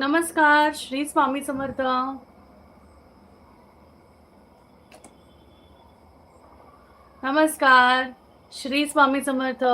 नमस्कार श्री स्वामी समर्थ. नमस्कार श्री स्वामी समर्थ.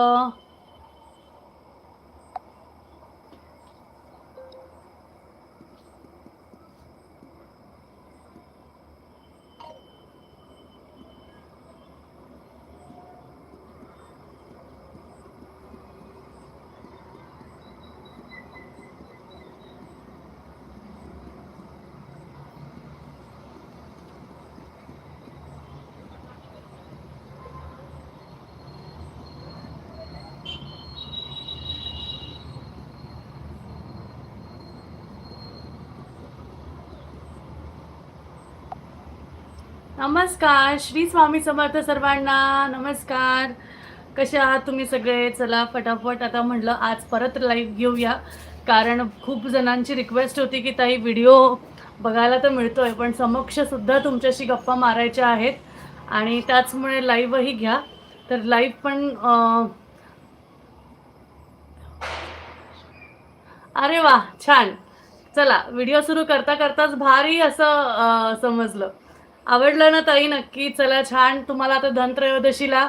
नमस्कार श्री स्वामी समर्थ सर्वांना नमस्कार. कसे आहात तुम्ही सगळे? चला फटाफट आता म्हटलं आज परत लाईव्ह घेऊया. कारण खूप जणांची रिक्वेस्ट होती की ताई व्हिडिओ बघायला तर मिळतोय पण समक्षसुद्धा तुमच्याशी गप्पा मारायच्या आहेत. आणि त्याचमुळे लाईव्हही घ्या. तर लाईव्ह पण अरे वा छान. चला व्हिडिओ सुरू करता करताच भारी असं समजलं. आवडलं ना ताई नक्की. चला छान. तुम्हाला आता धनत्रयोदशीला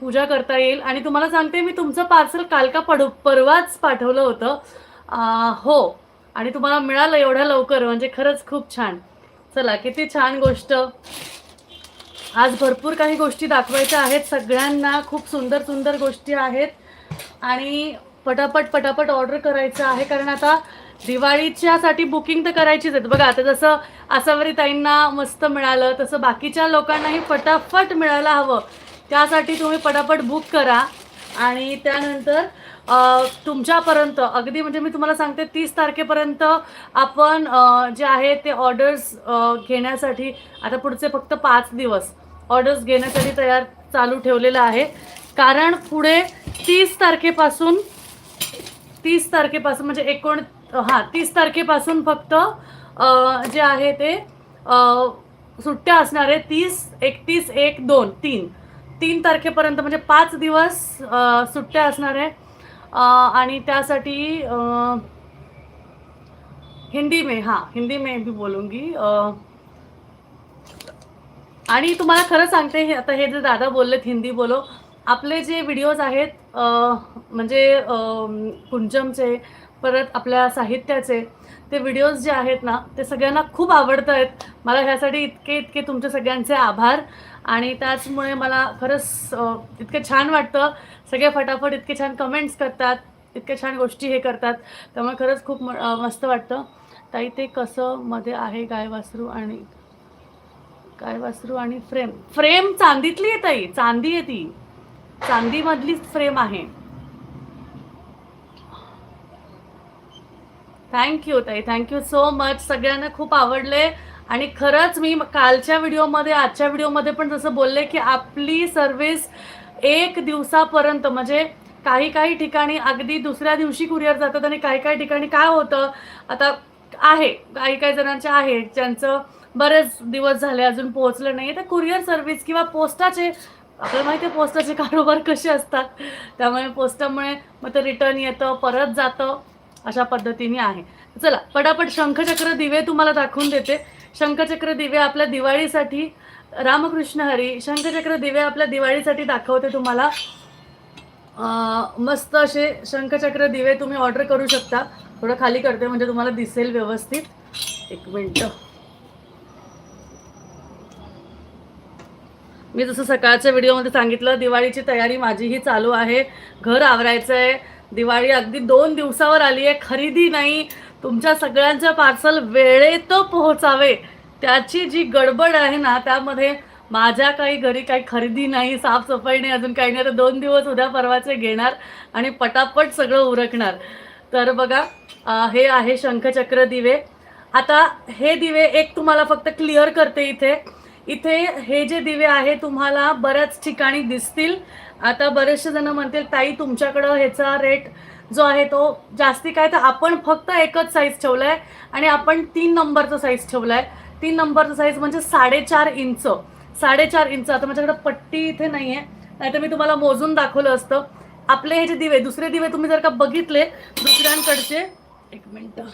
पूजा करता येईल. आणि तुम्हाला सांगते मी तुमचं पार्सल काल का पडू परवाच पाठवलं होतं. हो. आणि तुम्हाला मिळालं एवढ्या लवकर म्हणजे खरंच खूप छान. चला किती छान गोष्ट. आज भरपूर काही गोष्टी दाखवायच्या आहेत. सगळ्यांना खूप सुंदर सुंदर गोष्टी आहेत. आणि पटापट पटापट ऑर्डर करायचं आहे. कारण आता दिवाळीच्यासाठी बुकिंग तर करायचीच आहेत. बघा आता जसं आसावरी ताईंना मस्त मिळालं तसं बाकीच्या लोकांनाही फटाफट मिळायला हवं. त्यासाठी तुम्ही पटापट बुक करा. आणि त्यानंतर तुमच्यापर्यंत अगदी म्हणजे मी तुम्हाला सांगते तीस तारखेपर्यंत आपण जे आहे ते ऑर्डर्स घेण्यासाठी आता पुढचे फक्त पाच दिवस ऑर्डर्स घेण्यासाठी तयार चालू ठेवलेलं आहे. कारण पुढे तीस तारखेपासून तीस तारखेपासून म्हणजे एकोण हां तीस तारखेपासून फक्त जे आहे ते सुट्ट्या असणार आहे तीस एकतीस एक दोन तीन. तीन तारखेपर्यंत म्हणजे पाच दिवस सुट्ट्या असणार आहे. आणि त्यासाठी हिंदी में हां हिंदी में भी बोलूंगी. आणि तुम्हाला खरं सांगते हे आता हे जे दादा बोललेत हिंदी बोलो आपले जे व्हिडिओज आहेत म्हणजे कुंजमचे परत आपल्या साहित्याचे ते व्हिडिओज जे आहेत ना ते सगळ्यांना खूप आवडत आहेत मला ह्यासाठी इतके इतके तुमचे सगळ्यांचे आभार. आणि त्याचमुळे मला खरंच इतकं छान वाटतं. सगळे फटाफट इतके छान कमेंट्स करतात इतक्या छान गोष्टी हे करतात. त्यामुळे खरंच खूप म- मस्त वाटतं. ताई ते कसं मध्ये आहे गाय वासरू आणि गाय वासरू आणि फ्रेम फ्रेम चांदीतली आहे ताई चांदी आहे ती. चांदीमधलीच फ्रेम आहे. थँक्यू ताई. थँक्यू सो मच सगळ्यांना खूप आवडले. आणि खरंच मी कालच्या व्हिडिओमध्ये आजच्या व्हिडिओमध्ये पण जसं बोलले की आपली सर्विस एक दिवसापर्यंत म्हणजे काही काही ठिकाणी अगदी दुसऱ्या दिवशी कुरिअर जातात आणि काही काही ठिकाणी काय होतं आता आहे काही काही जणांचे आहे ज्यांचं बरेच दिवस झाले अजून पोहोचलं नाही तर कुरिअर सर्व्हिस किंवा पोस्टाचे आपल्याला माहिती आहे पोस्टाचे कारोबार कसे असतात. त्यामुळे पोस्टामुळे मग ते रिटर्न येतं परत जातं. अशा पद्धतीने आहे. चला पटापट शंखचक्र दिवे तुम्हाला दाखवून देते. शंखचक्र दिवे आपल्या दिवाळीसाठी रामकृष्ण हरी शंखचक्र दिवे आपल्या दिवाळीसाठी दाखवते तुम्हाला. मस्त असे शंखचक्र दिवे तुम्ही ऑर्डर करू शकता. थोडं खाली करते म्हणजे तुम्हाला दिसेल व्यवस्थित. एक मिनटं. मी जसं सकाळच्या व्हिडिओमध्ये सांगितलं दिवाळीची तयारी माझीही चालू आहे. घर आवरायचं आहे दिवाळी अगदी दोन दिवसावर आली आहे. खरेदी नाही. तुमच्या सगळ्यांचं पार्सल वेळेत पोहोचावे. त्याची जी गडबड आहे ना त्यामध्ये माझ्या काही घरी काही खरेदी नाही साफसफाई नाही अजून काही नाही. तर दोन दिवस उद्या परवाचे घेणार आणि पटापट सगळं उरकणार. तर बघा हे आहे शंखचक्र दिवे. आता हे दिवे एक तुम्हाला फक्त क्लिअर करते इथे. इथे हे जे दिवे आहे तुम्हाला बऱ्याच ठिकाणी दिसतील. आता बरेचसे जण म्हणतील ताई तुमच्याकडं ह्याचा रेट जो आहे तो जास्ती काय? तर आपण फक्त एकच साईज ठेवला आहे आणि आपण तीन नंबरचा साईज ठेवला आहे तीन नंबरचा साईज म्हणजे साडेचार इंच साडेचार इंच आता माझ्याकडे पट्टी इथे नाही आहे नाहीतर मी तुम्हाला मोजून दाखवलं असतं. आपले हे जे दिवे दुसरे दिवे तुम्ही जर का बघितले दुसऱ्यांकडचे एक मिनटं.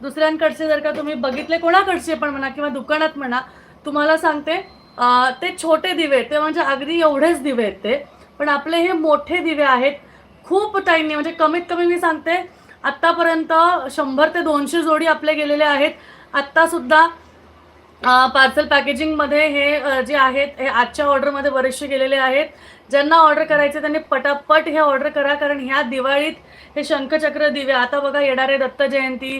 दुसऱ्यांकडचे जर का तुम्ही बघितले कोणाकडचे पण म्हणा किंवा दुकानात म्हणा तुम्हाला सांगते ते छोटे दिवे आहेत, ते म्हणजे अगदी एवढेच दिवे आहेत ते. पण आपले हे मोठे दिवे आहेत. खूप टाईमने म्हणजे कमीत कमी मी सांगते आत्तापर्यंत शंभर ते दोनशे जोडी आपले गेलेले आहेत. आत्तासुद्धा पार्सल पॅकेजिंगमध्ये हे जे आहेत हे आजच्या ऑर्डरमध्ये बरेचसे गेलेले आहेत. ज्यांना ऑर्डर करायचे त्यांनी पटापट हे ऑर्डर करा कारण ह्या दिवाळीत हे शंखचक्र दिवे आता बघा येणारे दत्त जयंती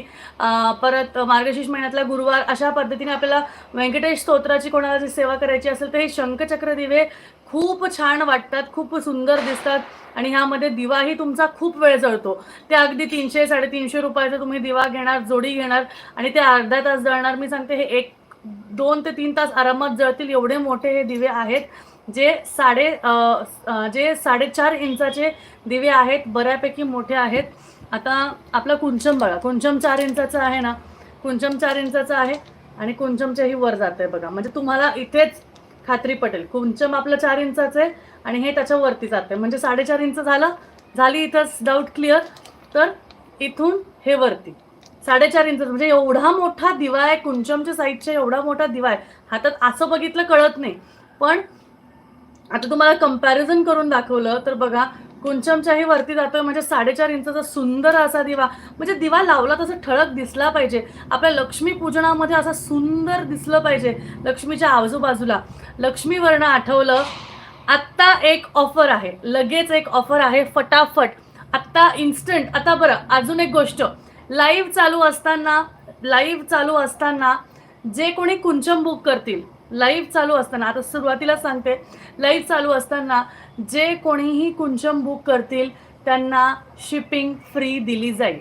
परत मार्गशीर्ष महिन्यातला गुरुवार अशा पद्धतीने आपल्याला व्यंकटेश स्तोत्राची कोणाला जी सेवा करायची असेल तर हे शंखचक्र दिवे खूप छान वाटतात खूप सुंदर दिसतात आणि ह्यामध्ये दिवाही तुमचा खूप वेळ जळतो. ते अगदी तीनशे साडेतीनशे रुपयाचा तुम्ही दिवा घेणार जोडी घेणार आणि ते अर्धा तास जळणार. मी सांगते हे एक दोन ते तीन तास आरामात जळतील एवढे मोठे हे दिवे आहेत. जे साडे जे साडेचार इंचाचे दिवे आहेत बऱ्यापैकी मोठे आहेत. आता आपला कुंचम बघा कुंचम चार इंचाचा आहे ना? कुंचम चार इंचाचा आहे आणि कुंचमच्याही वर जात आहे बघा. म्हणजे तुम्हाला इथेच खात्री पटेल. कुंचम आपलं चार इंचाचं आहे आणि हे त्याच्या वरती जाते म्हणजे साडेचार इंच झालं झाली इथंच डाऊट क्लिअर तर इथून हे वरती. साडेचार इंच म्हणजे एवढा मोठा दिवा आहे कुंचमच्या साईडच्या एवढा मोठा दिवा आहे. हातात असं बघितलं कळत नाही. पण आता तुम्हाला कंपॅरिझन करून दाखवलं तर बघा कुंचमच्याही वरती जातोय म्हणजे साडेचार इंचाचा सुंदर असा दिवा. म्हणजे दिवा लावला तसं ठळक दिसला पाहिजे. आपल्या लक्ष्मी पूजनामध्ये असा सुंदर दिसलं पाहिजे लक्ष्मीच्या आजूबाजूला. लक्ष्मीवर्ण आठवलं आत्ता एक ऑफर आहे. लगेच एक ऑफर आहे फटाफट. आत्ता इन्स्टंट आता बरं अजून एक गोष्ट. लाईव्ह चालू असताना लाईव्ह चालू असताना जे कोणी कुंचम बुक करतील लाईव्ह चालू असताना आता सुरुवातीला सांगते. लाईव्ह चालू असताना जे कोणीही कुंचम बुक करतील त्यांना शिपिंग फ्री दिली जाईल.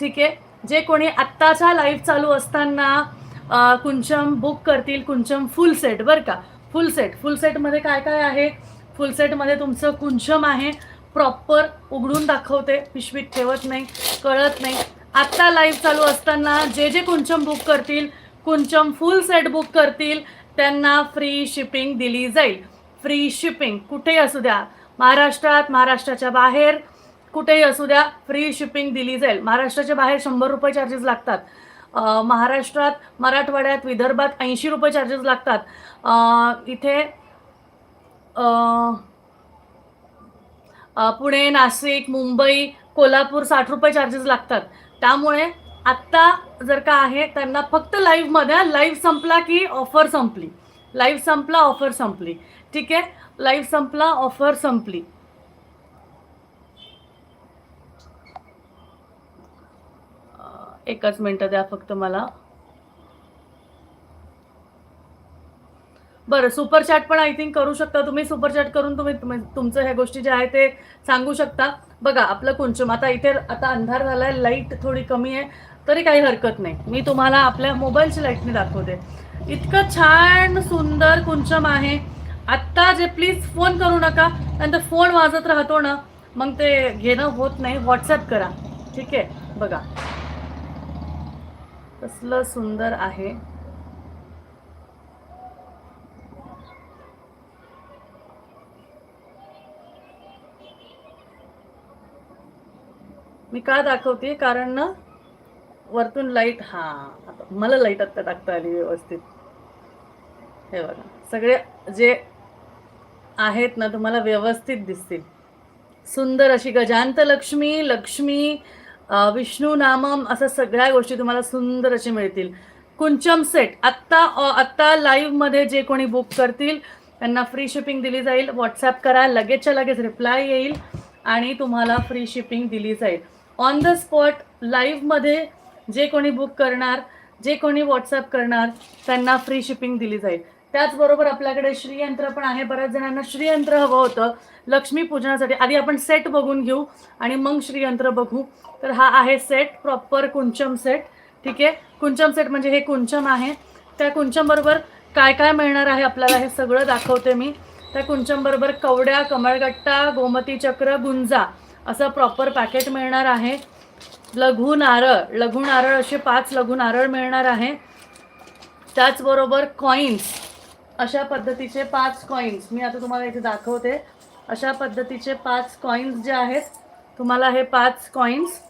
ठीक आहे? जे कोणी आत्ताच्या लाईव्ह चालू असताना कुंचम बुक करतील कुंचम फुल सेट बरं का? फुल सेट फुल सेटमध्ये काय काय आहे? फुल सेटमध्ये तुमचं कुंचम आहे. प्रॉपर उघडून दाखवते. पिशवीत ठेवत नाही कळत नाही. आत्ता लाईव्ह चालू असताना जे जे कुंचम बुक करतील कुंचम फुल सेट बुक करतील त्यांना फ्री शिपिंग दिली जाईल. फ्री शिपिंग कुठेही असू द्या. महाराष्ट्रात महाराष्ट्राच्या बाहेर कुठेही असू द्या फ्री शिपिंग दिली जाईल. महाराष्ट्राच्या बाहेर शंभर रुपये चार्जेस लागतात. महाराष्ट्रात मराठवाड्यात विदर्भात ऐंशी रुपये चार्जेस लागतात. इथे पुणे नाशिक मुंबई कोल्हापूर साठ रुपये चार्जेस लागतात. त्यामुळे आत्ता जर का आहे त्यांना फक्त लाईव्हमध्ये लाईव्ह संपला की ऑफर संपली. लाईव्ह संपला ऑफर संपली. ठीक आहे? लाईव्ह संपला ऑफर संपली. एकच मिनटं द्या फक्त मला. बरं सुपरचॅट पण आय थिंक करू शकता तुम्ही. सुपरचॅट करून तुम्ही तुमचं ह्या गोष्टी ज्या आहेत ते सांगू शकता. बघा आपलं कुंचम आता इथे आता अंधार झालाय लाइट थोडी कमी आहे. तरी काही हरकत नाही. मी तुम्हाला आपल्या मोबाईलची लाईटने दाखवते. इतकं छान सुंदर कुंचम आहे. आत्ता जे प्लीज फोन करू नका नंतर फोन वाजत राहतो ना मग ते घेणं होत नाही. व्हॉट्सअप करा. ठीक आहे? बघा. कसलं सुंदर आहे. मी का दाखवते? कारण ना वरतून लाइट हा आता मला लाइट आत्ता टाकता आली व्यवस्थित. हे बघा सगळे जे आहेत ना तुम्हाला व्यवस्थित दिसतील. सुंदर अशी गजांत लक्ष्मी लक्ष्मी विष्णू नामम असं सगळ्या गोष्टी तुम्हाला सुंदर अशी मिळतील. कुंचम सेट आत्ता आत्ता लाईव्हमध्ये जे कोणी बुक करतील त्यांना फ्री शिपिंग दिली जाईल. व्हॉट्सॲप करा लगेचच्या लगेच रिप्लाय येईल आणि तुम्हाला फ्री शिपिंग दिली जाईल. ऑन द स्पॉट लाईव्हमध्ये जे कोणी बुक करणार जे कोणी व्हॉट्सअप करणार त्यांना फ्री शिपिंग दिली जाईल. त्याचबरोबर आपल्याकडे श्रीयंत्र पण आहे. बऱ्याच जणांना श्रीयंत्र हवं होतं. लक्ष्मी पूजनासाठी. आधी आपण सेट बघून घेऊ आणि मग श्रीयंत्र बघू. तर हा आहे सेट प्रॉपर कुंचम सेट ठीक आहे? कुंचम सेट म्हणजे हे कुंचम आहे. त्या कुंचम बरोबर काय काय मिळणार आहे आपल्याला हे सगळं दाखवते मी. त्या कुंचम बरोबर कवड्या कमळगट्टा गोमती चक्र गुंजा असं प्रॉपर पॅकेट मिळणार आहे. लघु नारळ लघु नारळ असे पाच लघु नारळ मिळणार आहे. त्याचबरोबर कॉईन्स अशा पद्धतीचे पाच कॉईन्स मी आता तुम्हाला इथे दाखवते. अशा पद्धतीचे पाच कॉईन्स जे आहेत तुम्हाला हे पाच कॉईन्स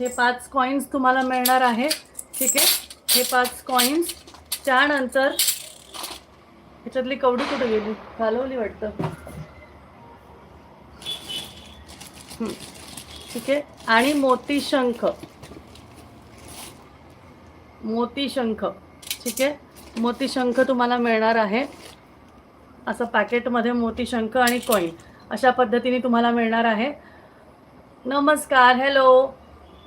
हे पाच कॉईन्स तुम्हाला मिळणार आहे. ठीक आहे? हे पाच कॉईन्स त्यानंतर ह्याच्यातली कवडी कुठे गेली? घालवली वाटतं. ठीक आहे? आणि मोती शंख. मोती शंख. ठीक आहे? मोती शंख तुम्हाला मिळणार आहे. असं पॅकेटमध्ये मोती शंख आणि कॉईन अशा पद्धतीने तुम्हाला मिळणार आहे. नमस्कार हॅलो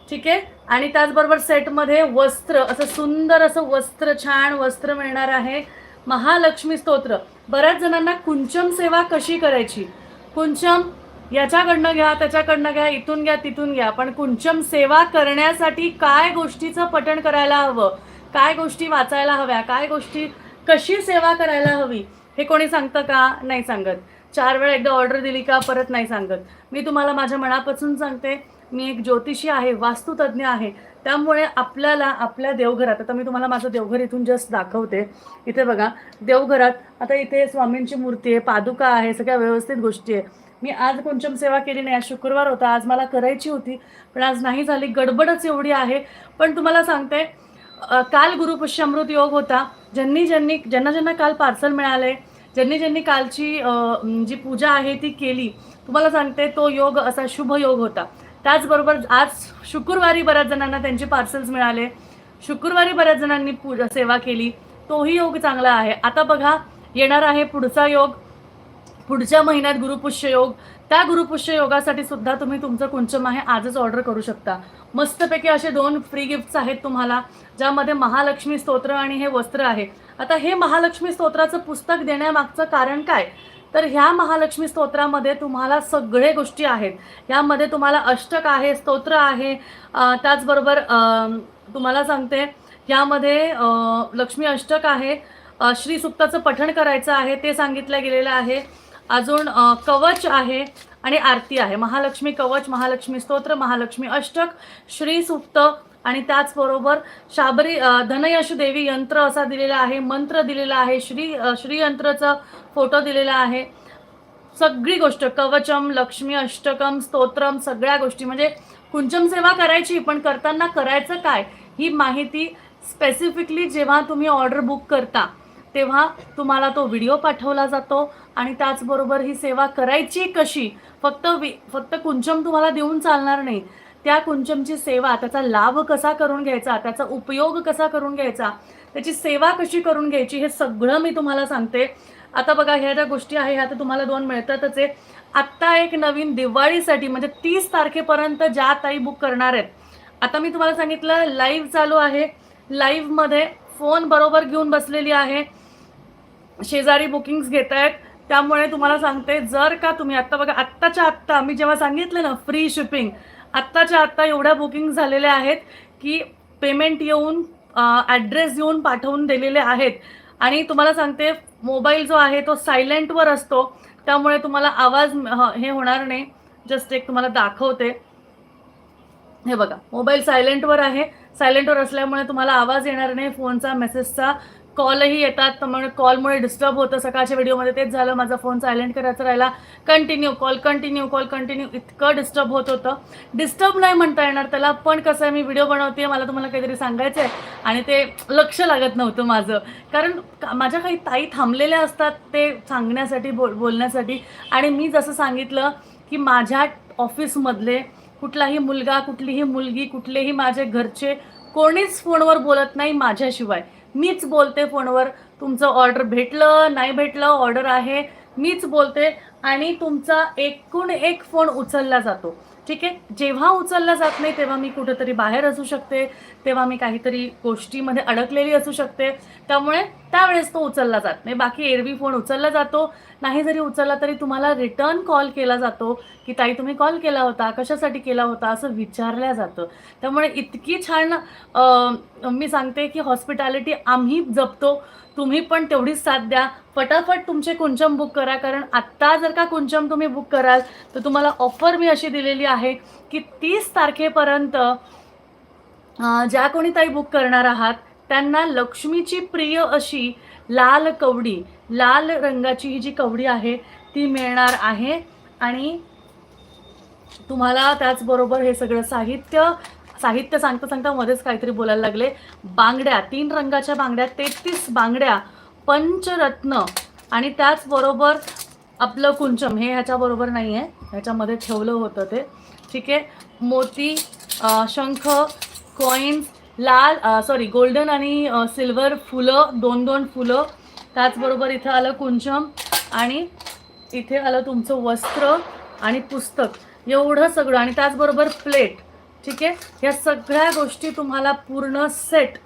ठीक आहे? आणि त्याचबरोबर सेटमध्ये वस्त्र असं सुंदर असं वस्त्र छान वस्त्र मिळणार आहे. महालक्ष्मी स्तोत्र. बऱ्याच जणांना कुंचम सेवा कशी करायची? कुंचम याच्याकडनं घ्या त्याच्याकडनं घ्या इथून घ्या तिथून घ्या. पण कुंचम सेवा करण्यासाठी काय गोष्टीचं पठण करायला हवं? काय गोष्टी वाचायला हव्या? काय गोष्टी कशी सेवा करायला हवी? हे कोणी सांगतं का? नाही सांगत. चार वेळा एकदा ऑर्डर दिली का परत नाही सांगत. मी तुम्हाला माझ्या मनापासून सांगते मी एक ज्योतिषी आहे वास्तुतज्ञ आहे. त्यामुळे आपल्याला आपल्या देवघरात आता मी तुम्हाला माझं देवघर इथून जस्ट दाखवते. इथे बघा देवघरात आता इथे स्वामींची मूर्ती आहे पादुका आहे सगळ्या व्यवस्थित गोष्टी आहे. मी आज कुंचम सेवा केली नाही आज शुक्रवार होता आज मला करायची होती पण आज नाही झाली गडबडच एवढी आहे. पण तुम्हाला सांगते काल गुरुपुष्यामृत योग होता. ज्यांनी ज्यांनी ज्यांना ज्यांना काल पार्सल मिळाले ज्यांनी ज्यांनी कालची जी पूजा आहे ती केली तुम्हाला सांगते तो योग असा शुभ योग होता. त्याचबरोबर आज शुक्रवारी बऱ्याच जणांना त्यांचे पार्सल्स मिळाले. शुक्रवारी बऱ्याच जणांनी पूजा सेवा केली. तोही योग चांगला आहे. आता बघा येणार आहे पुढचा योग. पुढच्या महिन्यात गुरुपुष्य योग त्या गुरुपुष्य योगासाठी सुद्धा तुम्ही तुमचं कुंचम आहे आजच ऑर्डर करू शकता. मस्तपैकी असे दोन फ्री गिफ्ट्स आहेत तुम्हाला ज्यामध्ये महालक्ष्मी स्तोत्र आणि हे वस्त्र आहे. आता हे महालक्ष्मी स्तोत्राचं पुस्तक देण्यामागचं कारण काय? तर ह्या महालक्ष्मी स्तोत्रामध्ये तुम्हाला सगळे गोष्टी आहेत. ह्यामध्ये तुम्हाला अष्टक आहे स्तोत्र आहे त्याचबरोबर तुम्हाला सांगते ह्यामध्ये लक्ष्मी अष्टक आहे अं, श्री पठण करायचं आहे ते सांगितलं गेलेलं आहे. अजून कवच आहे आणि आरती आहे. महालक्ष्मी कवच महालक्ष्मी स्तोत्र महालक्ष्मी अष्टक श्री सुक्त आणि त्याचबरोबर शाबरी धनयश देवी यंत्र असा दिलेला आहे मंत्र दिलेला आहे श्री श्रीयंत्रचा फोटो दिलेला आहे. सगळी गोष्ट कवचम लक्ष्मी अष्टकम स्तोत्रम सगळ्या गोष्टी. म्हणजे कुंचम सेवा करायची पण करताना करायचं काय? ही माहिती स्पेसिफिकली जेव्हा तुम्ही ऑर्डर बुक करता तेव्हा तुम्हाला तो व्हिडिओ पाठवला जातो आणि त्याचबरोबर ही सेवा करायची कशी? फक्त वि फक्त कुंचम तुम्हाला देऊन चालणार नाही. त्या कुंचमची सेवा त्याचा लाभ कसा करून घ्यायचा त्याचा उपयोग कसा करून घ्यायचा त्याची सेवा कशी करून घ्यायची हे सगळं मी तुम्हाला सांगते. आता बघा ह्या ज्या गोष्टी आहे ह्या तर तुम्हाला दोन मिळतातच आहे. आत्ता एक नवीन दिवाळीसाठी म्हणजे तीस तारखेपर्यंत ज्या ताई बुक करणार आहेत. आता मी तुम्हाला सांगितलं लाईव्ह चालू आहे. लाईव्हमध्ये फोन बरोबर घेऊन बसलेली आहे. शेजारी बुकिंग्स घेत आहेत. त्यामुळे तुम्हाला सांगते जर का तुम्ही आत्ता बघा आत्ताच्या आत्ता मी जेव्हा सांगितलं ना फ्री शिपिंग आत्ताच्या आत्ता एवढ्या बुकिंग झालेल्या आहेत की पेमेंट येऊन ॲड्रेस येऊन पाठवून दिलेले आहेत. आणि तुम्हाला सांगते मोबाईल जो आहे तो सायलेंटवर असतो. त्यामुळे तुम्हाला आवाज हे होणार नाही. जस्ट एक तुम्हाला दाखवते. हे बघा मोबाईल सायलेंटवर आहे. सायलेंटवर असल्यामुळे तुम्हाला आवाज येणार नाही फोनचा मेसेजचा कॉलही येतात. मग कॉलमुळे डिस्टर्ब होतं सकाळच्या व्हिडिओमध्ये तेच झालं. माझा फोन सायलेंट करायचा राहिला. Continue call continue call continue इतकं डिस्टर्ब होत होतं. डिस्टर्ब नाही म्हणता येणार त्याला. पण कसं आहे मी व्हिडिओ बनवते मला तुम्हाला काहीतरी सांगायचं आहे आणि ते लक्ष लागत नव्हतं माझं. कारण का- माझ्या काही ताई थांबलेल्या असतात ते सांगण्यासाठी बोल बोलण्यासाठी. आणि मी जसं सांगितलं की माझ्या ऑफिसमधले कुठलाही मुलगा कुठलीही मुलगी कुठलेही माझे घरचे कोणीच फोनवर बोलत नाही माझ्याशिवाय. मीच बोलते फोनवर तुमचं ऑर्डर भेटलं नाही भेटलं ऑर्डर आहे मीच बोलते आणि तुमचा एकूण एक फोन उचलला जातो. ठीक आहे? जेव्हा उचलला जात नाही तेव्हा मी कुठेतरी बाहेर असू शकते तेव्हा मी काहीतरी गोष्टीमध्ये अडकलेली असू शकते. त्यामुळे त्यावेळेस तो उचलला जात नाही. बाकी एरवी फोन उचलला जातो. नाही जरी उचलला तरी तुम्हाला रिटर्न कॉल केला जातो की ताई तुम्ही कॉल केला होता कशासाठी केला होता? असं विचारल्या जातं. त्यामुळे इतकी छान मी सांगते की हॉस्पिटॅलिटी आम्ही जपतो. तुम्ही पण तेवढीच साथ द्या. फटाफट तुमचे कुंचम बुक करा कारण आत्ता जर का कुंचम तुम्ही बुक कराल तर तुम्हाला ऑफर मी अशी दिलेली आहे की तीस तारखेपर्यंत ज्या कोणी ताई बुक करणार आहात त्यांना लक्ष्मीची प्रिय अशी लाल कवडी लाल रंगाची ही जी कवडी आहे ती मिळणार आहे. आणि तुम्हाला त्याचबरोबर हे सगळं साहित्य साहित्य सांगता सांगता मध्येच काहीतरी बोलायला लागले. बांगड्या तीन रंगाच्या बांगड्या तेहतीस बांगड्या पंचरत्न आणि त्याचबरोबर आपलं कुंचम. हे ह्याच्याबरोबर नाही आहे ह्याच्यामध्ये ठेवलं होतं ते. ठीक आहे. मोती शंख कॉईन्स लाल सॉरी गोल्डन आणि सिल्वर फुलं दोन दोन फुलं. त्याचबरोबर इथं आलं कुंचम आणि इथे आलं तुमचं वस्त्र आणि पुस्तक. एवढं सगळं. आणि त्याचबरोबर प्लेट. ठीक आहे? या सगळ्या गोष्टी तुम्हाला पूर्ण सेट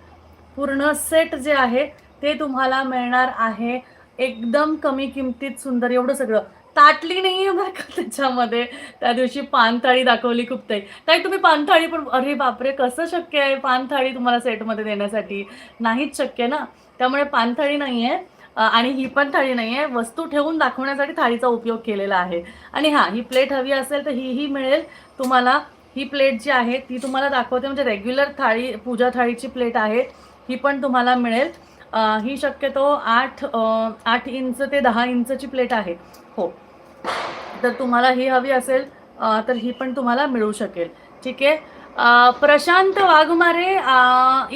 पूर्ण सेट जे आहे ते तुम्हाला मिळणार आहे. एकदम कमी किमतीत सुंदर एवढं सगळं. ताटली नाही आहे बरं का त्याच्यामध्ये? त्या दिवशी पानथाळी दाखवली खूप ताई. ताई तुम्ही पानथाळी पण अरे बापरे कसं शक्य आहे पानथाळी तुम्हाला सेटमध्ये देण्यासाठी? नाहीच शक्य ना. त्यामुळे पानथाळी नाही आहे आणि ही पण थाळी नाही आहे वस्तू ठेवून दाखवण्यासाठी थाळीचा उपयोग केलेला आहे. आणि हां ही प्लेट हवी असेल तर हीही मिळेल. तुम्हाला ही प्लेट जी आहे ती तुम्हाला दाखवते. म्हणजे रेग्युलर थाळी पूजा थाळीची प्लेट आहे ही पण तुम्हाला मिळेल. ही शक्यतो आठ आठ इंच ते दहा इंचची प्लेट आहे. हो. तर तुम्हाला ही हवी असेल तर ही पण तुम्हाला मिळू शकेल. ठीक आहे? प्रशांत वाघमारे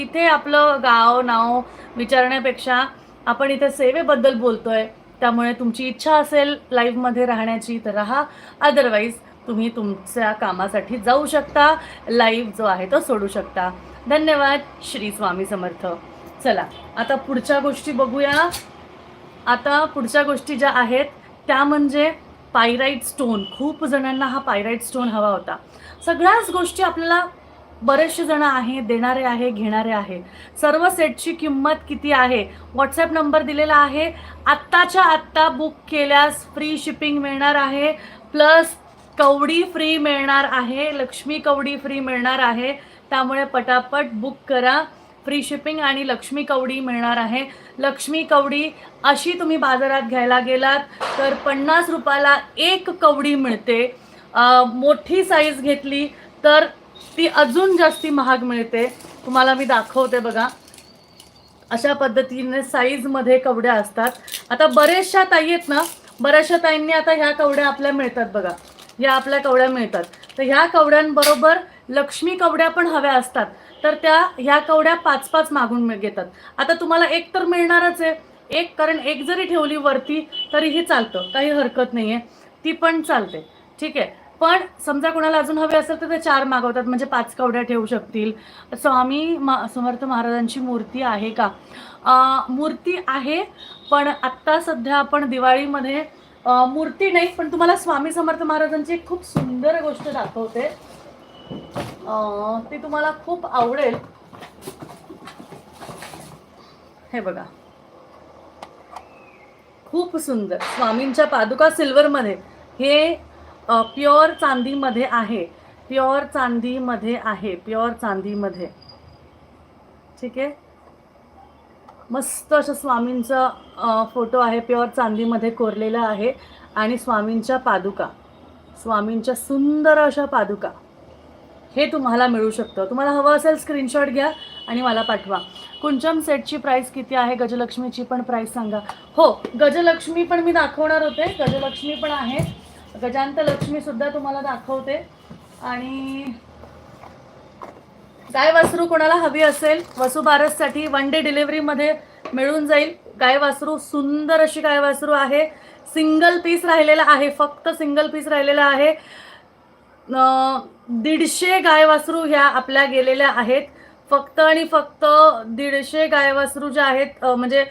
इथे आपलं गाव नाव विचारण्यापेक्षा आपण इथे सेवेबद्दल बोलतोय. त्यामुळे तुमची इच्छा असेल लाईव्हमध्ये राहण्याची तर राहा. अदरवाईज तुम्ही तुमच्या कामासाठी जाऊ शकता लाईव्ह जो आहे तो सोडू शकता. धन्यवाद श्री स्वामी समर्थ. चला आता पुढच्या गोष्टी बघूया. आता पुढच्या गोष्टी ज्या आहेत त्या म्हणजे पायराईट स्टोन खूप जणांना हा पायराईट स्टोन हवा होता. सगळ्याच गोष्टी आपल्याला बरेचसे जण आहे देणारे आहे घेणारे आहे. सर्व सेटची किंमत किती आहे? व्हॉट्सॲप नंबर दिलेला आहे. आत्ताच्या आत्ता बुक केल्यास फ्री शिपिंग मिळणार आहे. प्लस कवडी फ्री मिळणार आहे लक्ष्मी कवडी फ्री मिळणार आहे. त्यामुळे पटापट बुक करा. फ्री शिपिंग आणि लक्ष्मी कवडी मिळणार आहे. लक्ष्मी कवडी अशी तुम्ही बाजारात घ्यायला गेलात तर पन्नास रुपयाला एक कवडी मिळते. मोठी साईज घेतली तर ती अजून जास्ती महाग मिळते. तुम्हाला मी दाखवते बघा. अशा पद्धतीने साईजमध्ये कवड्या असतात. आता बऱ्याचशा ताई आहेत ना बऱ्याचशा ताईंनी आता ह्या कवड्या आपल्या मिळतात बघा. ह्या आपल्या कवड्या मिळतात. तर ह्या कवड्यांबरोबर लक्ष्मी कवड्या पण हव्या असतात. तर त्या ह्या कवड्या पाच पाच मागून घेतात. आता तुम्हाला एक तर मिळणारच आहे. एक कारण एक जरी ठेवली वरती तरीही चालतं. काही हरकत नाही आहे ती पण चालते. ठीक आहे. पण समजा कोणाला अजून हवे असेल तर ते चार मागवतात. म्हणजे पाच कवड्या ठेवू शकतील. स्वामी मा समर्थ महाराजांची मूर्ती आहे का? मूर्ती आहे पण आत्ता सध्या आपण दिवाळीमध्ये मूर्ती नाही पण तुम्हाला स्वामी समर्थ महाराजांची एक खूप सुंदर गोष्ट दाखवते. ती तुम्हाला खूप आवडेल. हे बघा. खूप सुंदर. स्वामींच्या पादुका सिल्वरमध्ये हे प्युअर चांदीमध्ये आहे. प्युअर चांदीमध्ये आहे. प्युअर चांदीमध्ये. ठीक आहे? मस्त असं स्वामींचा फोटो आहे. प्युअर चांदीमध्ये कोरलेला आहे. आणि स्वामींच्या पादुका. स्वामींच्या सुंदर अशा पादुका. हे तुम्हाला मिळू शकतं. तुम्हाला हवं असेल स्क्रीनशॉट घ्या आणि मला पाठवा. कुंचम सेटची प्राईस किती आहे? गजलक्ष्मीची पण प्राईस सांगा. हो गजलक्ष्मी पण मी दाखवणार होते. गजलक्ष्मी पण आहे. गजांत लक्ष्मीसुद्धा तुम्हाला दाखवते. आणि गाय वासरू कोणाला हवी असेल वसुबारससाठी वन डे डिलिव्हरीमध्ये मिळून जाईल. गाय वासरू सुंदर अशी गाय वासरू आहे. सिंगल पीस राहिलेला आहे फक्त सिंगल पीस राहिलेला आहे. दीडशे गाय वासरू ह्या आपल्या गेलेल्या आहेत. फक्त आणि फक्त दीडशे गाय वासरू ज्या आहेत म्हणजे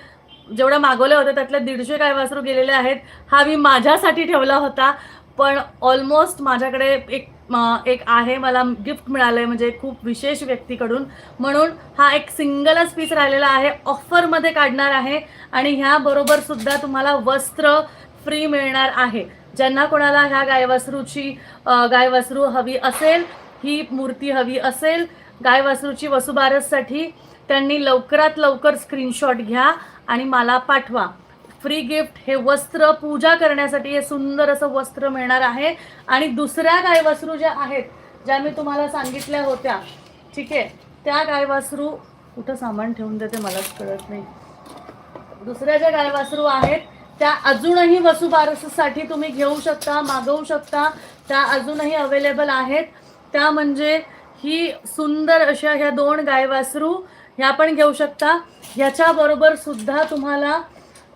जेवढ्या मागवल्या होत्या त्यातल्या दीडशे गाय वासरू गेलेले आहेत. हा मी माझ्यासाठी ठेवला होता. पण ऑलमोस्ट माझ्याकडे एक एक आहे मला गिफ्ट मिळालं आहे म्हणजे खूप विशेष व्यक्तीकडून. म्हणून हा एक सिंगलच पीस राहिलेला आहे ऑफरमध्ये काढणार आहे. आणि ह्याबरोबर सुद्धा तुम्हाला वस्त्र फ्री मिळणार आहे. ज्यांना कोणाला ह्या गायवासरूची अ, हवी असेल ही मूर्ती हवी असेल गायवासरूची वसुबारससाठी त्यांनी लवकरात लवकर स्क्रीनशॉट घ्या आणि मला पाठवा. फ्री गिफ्ट हे वस्त्र पूजा करण्यासाठी हे सुंदर असं वस्त्र मिळणार आहे. आणि दुसऱ्या गायवासरू ज्या आहेत ज्या मी तुम्हाला सांगितल्या होत्या ठीक आहे त्या गायवासरू कुठं सामान ठेवून देते मलाच कळत नाही. दुसऱ्या ज्या गायवासरू आहेत त्या अजूनही वसुबारससाठी तुम्ही घेऊ शकता मागवू शकता त्या अजूनही अवेलेबल आहेत. त्या म्हणजे ही सुंदर अशा ह्या दोन गाय वासरू ह्या पण घेऊ शकता. ह्याच्याबरोबर सुद्धा तुम्हाला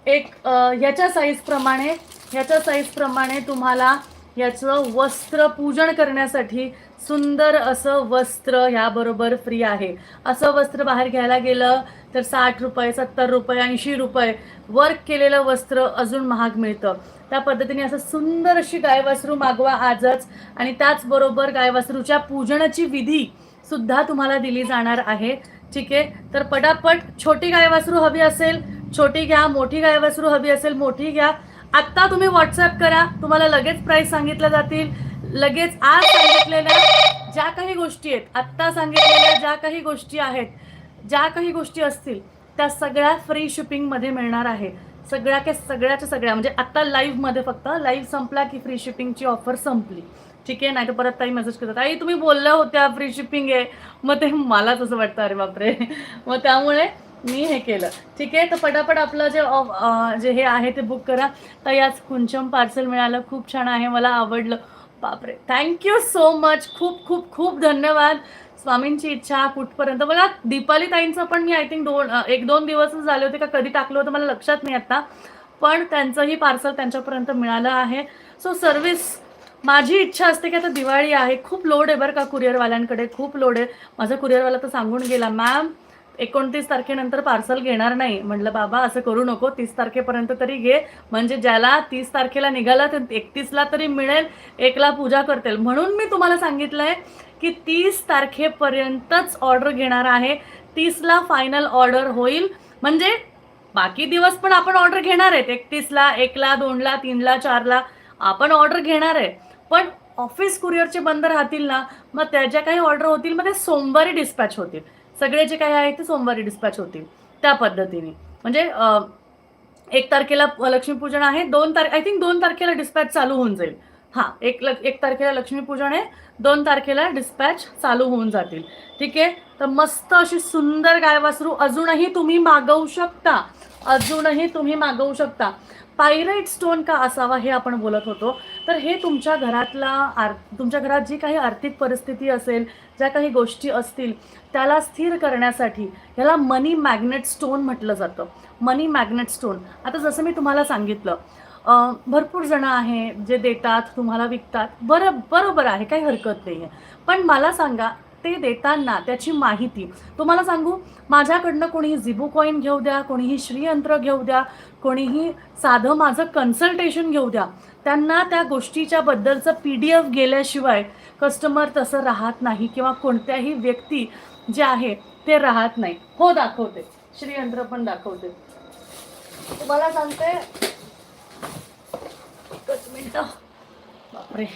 एक ह्याच्या साईजप्रमाणे ह्याच्या साईजप्रमाणे तुम्हाला याचं वस्त्र पूजन करण्यासाठी सुंदर असं वस्त्र ह्याबरोबर फ्री आहे. असं वस्त्र बाहेर घ्यायला गेलं तर साठ रुपये सत्तर रुपये ऐंशी रुपये वर्क केलेलं वस्त्र अजून महाग मिळतं. त्या पद्धतीने असं सुंदर अशी गायवासरू मागवा आजच आणि त्याचबरोबर गायवासरूच्या पूजनाची विधी सुद्धा तुम्हाला दिली जाणार आहे. ठीक आहे? तर पटापट छोटी गायवासरू हवी असेल छोटी घ्या मोठी गाय गायवासरू हवी असेल मोठी घ्या. आत्ता तुम्ही व्हॉट्सअप करा तुम्हाला लगेच प्राईस सांगितल्या जातील. लगेच आज सांगितलेल्या ज्या काही गोष्टी आहेत आत्ता सांगितलेल्या ज्या काही गोष्टी आहेत ज्या काही गोष्टी असतील त्या सगळ्या फ्री शिपिंगमध्ये मिळणार आहे. सगळ्या के सगळ्याच्या सगळ्या म्हणजे आत्ता लाईव्हमध्ये फक्त लाईव्ह संपला की फ्री शिपिंगची ऑफर संपली. ठीक आहे? नाही तर परत ताई मेसेज करतात आई तुम्ही बोलल्या होत्या फ्री शिपिंग आहे. मग ते मलाच असं वाटतं अरे बापरे. मग त्यामुळे मी हे केलं. ठीक आहे? तर पटापट आपलं जे ऑफ जे हे आहे ते बुक करा. तर याच कुंचम पार्सल मिळालं. खूप छान आहे. मला आवडलं. बापरे! थँक्यू सो मच खूप खूप खूप धन्यवाद. स्वामींची इच्छा कुठपर्यंत? बघा दीपाली ताईंचं पण मी आय थिंक दोन एक दोन दिवसच झाले होते का? कधी टाकलं होतं? मला लक्षात नाही आता. पण त्यांचंही पार्सल त्यांच्यापर्यंत मिळालं आहे. सो सर्विस माझी इच्छा असते की आता दिवाळी आहे. खूप लोड आहे बरं का कुरिअरवाल्यांकडे खूप लोड आहे. माझा कुरिअरवाला तर सांगून गेला मॅम एकोणतीस तारखेनंतर पार्सल घेणार नाही. म्हटलं बाबा असं करू नको तीस तारखेपर्यंत तरी घे. म्हणजे ज्याला तीस तारखेला निघाला तर एकतीसला तरी मिळेल एकला पूजा करतील. म्हणून मी तुम्हाला सांगितलंय की तीस तारखेपर्यंतच ऑर्डर घेणार आहे. तीसला फायनल ऑर्डर होईल. म्हणजे बाकी दिवस पण आपण ऑर्डर घेणार आहेत. एकतीसला एकला दोनला तीनला चारला आपण ऑर्डर घेणार आहे. पण ऑफिस कुरिअरचे बंद राहतील ना मग त्या ज्या काही ऑर्डर होतील मग ते सोमवारी डिस्पॅच होतील. सगळे जे काही आहे ते सोमवारी डिस्पॅच होतील. त्या पद्धतीने. म्हणजे एक तारखेला लक्ष्मीपूजन आहे दोन तारखे आय थिंक दोन तारखेला डिस्पॅच चालू होऊन जाईल. हां एक ल एक तारखेला लक्ष्मीपूजन आहे दोन तारखेला डिस्पॅच चालू होऊन जातील. ठीक आहे? तर मस्त अशी सुंदर गायवासरू अजूनही तुम्ही मागवू शकता. अजूनही तुम्ही मागवू शकता. पायराईट स्टोन का असावा हे आपण बोलत होतो. तर हे तुमच्या घरातला आर तुमच्या घरात जी काही आर्थिक परिस्थिती असेल ज्या काही गोष्टी असतील त्याला स्थिर करण्यासाठी ह्याला मनी मॅग्नेट स्टोन म्हटलं जातं. मनी मॅग्नेट स्टोन आता जसं मी तुम्हाला सांगितलं भरपूर जणं आहे जे देतात तुम्हाला विकतात. बरं बरोबर आहे काही हरकत नाही आहे पण मला सांगा ते देताना त्याची माहिती. तुम्हाला सांगू माझ्याकडनं कोणीही झिबू कॉईन घेऊ द्या कोणीही श्रीयंत्र घेऊ द्या कोणीही साधं माझं कन्सल्टेशन घेऊ द्या. त्यांना त्या गोष्टीच्या बद्दलचं पी डी एफ गेल्याशिवाय कस्टमर तसं राहत नाही किंवा कोणत्याही व्यक्ती जे आहे ते राहत नाही. हो दाखवते. श्रीयंत्र पण दाखवते. तुम्हाला सांगते. एकच बापरे.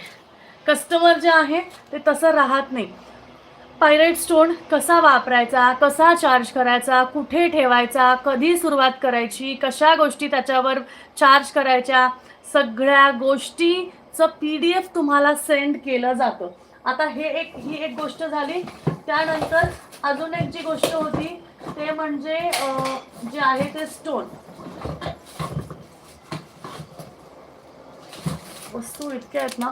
कस्टमर जे आहे ते तसं राहत नाही. पायरेट स्टोन कसा वापरायचा कसा चार्ज करायचा कुठे ठेवायचा कधी सुरुवात करायची कशा गोष्टी त्याच्यावर चार्ज करायच्या सगळ्या गोष्टीचं पी डी एफ तुम्हाला सेंड केलं जातं. आता हे एक ही एक गोष्ट झाली. त्यानंतर अजून एक जी गोष्ट होती ते म्हणजे जे आहे ते स्टोन वस्तू इतक्या आहेत ना.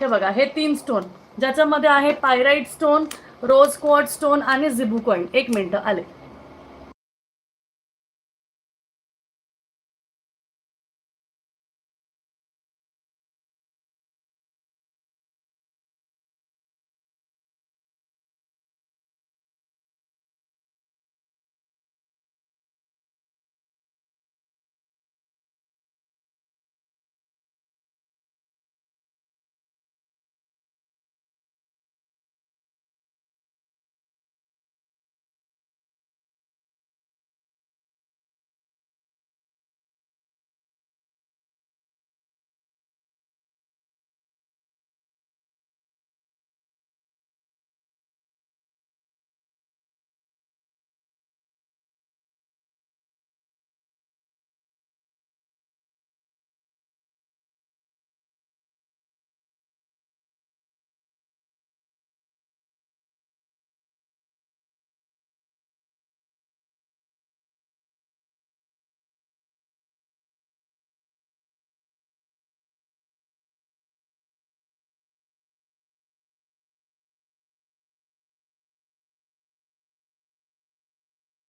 हे बघा हे तीन स्टोन ज्याच्यामध्ये आहे pyrite stone rose quartz stone आणि झिबू कॉईन एक मिनटं आले.